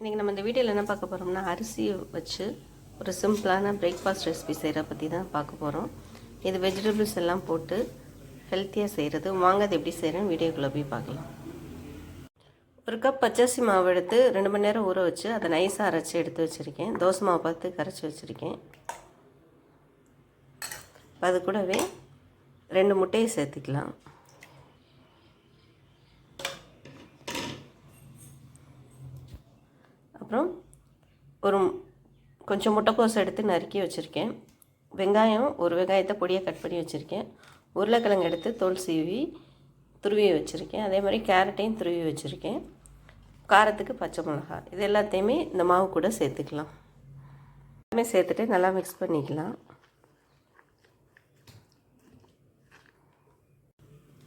இன்றைக்கி நம்ம இந்த வீடியோவில் என்ன பார்க்க போகிறோம்னா அரிசி வச்சு ஒரு சிம்பிளான பிரேக்ஃபாஸ்ட் ரெசிபி செய்கிற பற்றி தான் பார்க்க போகிறோம் இது வெஜிடபிள்ஸ் எல்லாம் போட்டு ஹெல்த்தியாக செய்கிறது வாங்க அது எப்படி செய்கிறேன்னு வீடியோக்குள்ளே போய் பார்க்கலாம். ஒரு கப் பச்சரிசி மாவு எடுத்து ரெண்டு மணி நேரம் ஊற வச்சு அதை நைஸாக அரைச்சி எடுத்து வச்சுருக்கேன். தோசை மாவு பார்த்து கரைச்சி வச்சுருக்கேன். அது கூடவே ரெண்டு முட்டையை சேர்த்துக்கலாம். அப்புறம் ஒரு கொஞ்சம் முட்டைக்கோஸ் எடுத்து நறுக்கி வச்சுருக்கேன். வெங்காயம் ஒரு வெங்காயத்தை பொடியாக கட் பண்ணி வச்சுருக்கேன். உருளைக்கிழங்கு எடுத்து தோல் சீவி துருவி வச்சுருக்கேன். அதே மாதிரி கேரட்டையும் துருவி வச்சுருக்கேன். காரத்துக்கு பச்சை மிளகா. இது எல்லாத்தையுமே இந்த மாவு கூட சேர்த்துக்கலாம். எல்லாமே சேர்த்துட்டு நல்லா மிக்ஸ் பண்ணிக்கலாம்.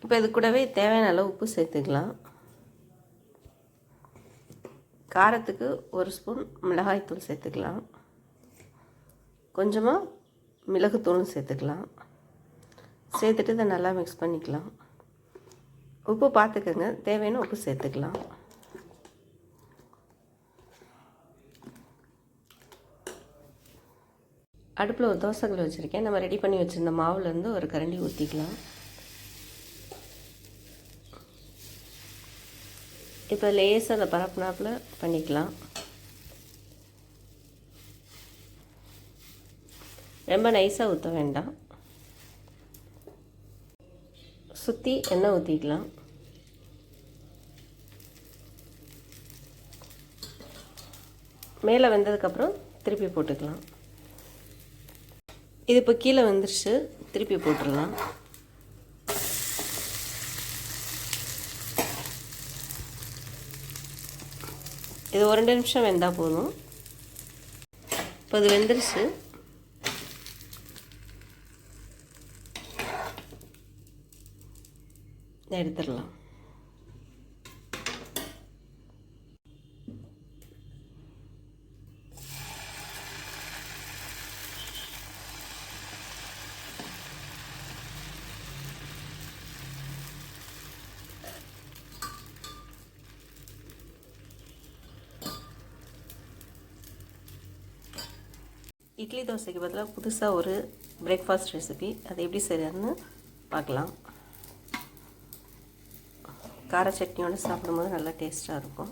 இப்போ இது கூடவே தேவையான அளவு உப்பு சேர்த்துக்கலாம். காரத்துக்கு ஒரு ஸ்பூன் மிளகாய்த்தூள் சேர்த்துக்கலாம். கொஞ்சமாக மிளகுத்தூளும் சேர்த்துக்கலாம். சேர்த்துட்டு இதை நல்லா மிக்ஸ் பண்ணிக்கலாம். உப்பு பார்த்துக்கோங்க. தேவையான உப்பு சேர்த்துக்கலாம். அடுப்பில் ஒரு தோசைகள் வச்சுருக்கேன். நம்ம ரெடி பண்ணி வச்சுருந்த மாவுலேருந்து ஒரு கரண்டி ஊற்றிக்கலாம் இப்போ லேசாக அதை பரப்புனாப்பில் பண்ணிக்கலாம். ரொம்ப நைஸாக ஊற்ற வேண்டாம். சுற்றி எண்ணெய் ஊற்றிக்கலாம் மேலே வெந்ததுக்கப்புறம் திருப்பி போட்டுக்கலாம். இது இப்போ கீழே வந்துருச்சு திருப்பி போட்டுடலாம். இது ஒரு ரெண்டு நிமிஷம் வெந்தால் போதும். இப்போ இது வெந்துருச்சு. எடுத்துடலாம். இட்லி தோசைக்கு பதிலாக புதுசாக ஒரு பிரேக்ஃபாஸ்ட் ரெசிபி அது எப்படி செய்யறதுன்னு பார்க்கலாம். கார சட்னியோடு சாப்பிடும்போது நல்லா டேஸ்ட்டாக இருக்கும்.